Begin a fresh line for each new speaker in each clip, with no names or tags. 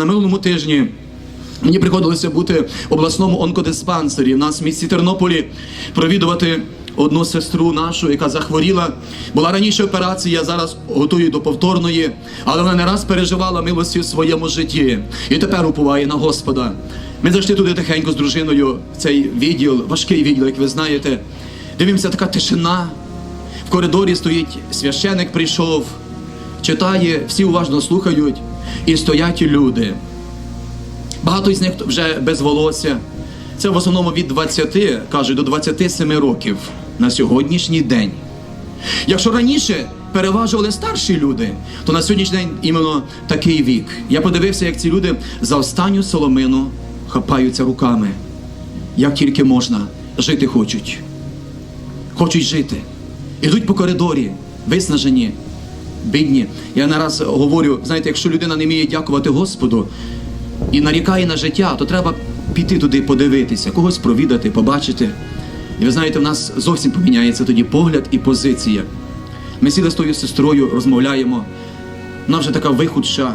на минулому тижні. Мені приходилося бути в обласному онкодиспансері. У нас в місті Тернополі провідувати одну сестру нашу, яка захворіла. Була раніше операція, зараз готую до повторної, але вона не раз переживала милості в своєму житті і тепер уповає на Господа. Ми зайшли туди тихенько з дружиною в цей відділ, важкий відділ, як ви знаєте. Дивимося, така тишина. В коридорі стоїть священик, прийшов, читає, всі уважно слухають, і стоять люди. Багато з них вже без волосся. Це в основному від 20, кажуть, до 27 років на сьогоднішній день. Якщо раніше переважували старші люди, то на сьогоднішній день іменно такий вік. Я подивився, як ці люди за останню соломину хапаються руками. Як тільки можна, жити хочуть. Хочуть жити. Ідуть по коридорі, виснажені, бідні. Я не раз говорю, знаєте, якщо людина не вміє дякувати Господу і нарікає на життя, то треба піти туди подивитися, когось провідати, побачити. І ви знаєте, в нас зовсім поміняється тоді погляд і позиція. Ми сіли з тою сестрою, розмовляємо. Вона вже така вихудша,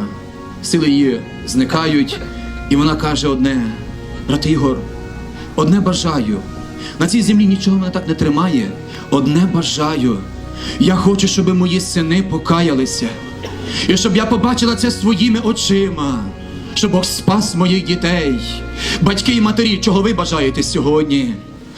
сили її зникають, і вона каже одне: брат Ігор, одне бажаю. На цій землі нічого мене так не тримає. Одне бажаю. Я хочу, щоб мої сини покаялися. І щоб я побачила це своїми очима. Щоб Бог спас моїх дітей. Батьки і матері, чого ви бажаєте сьогодні?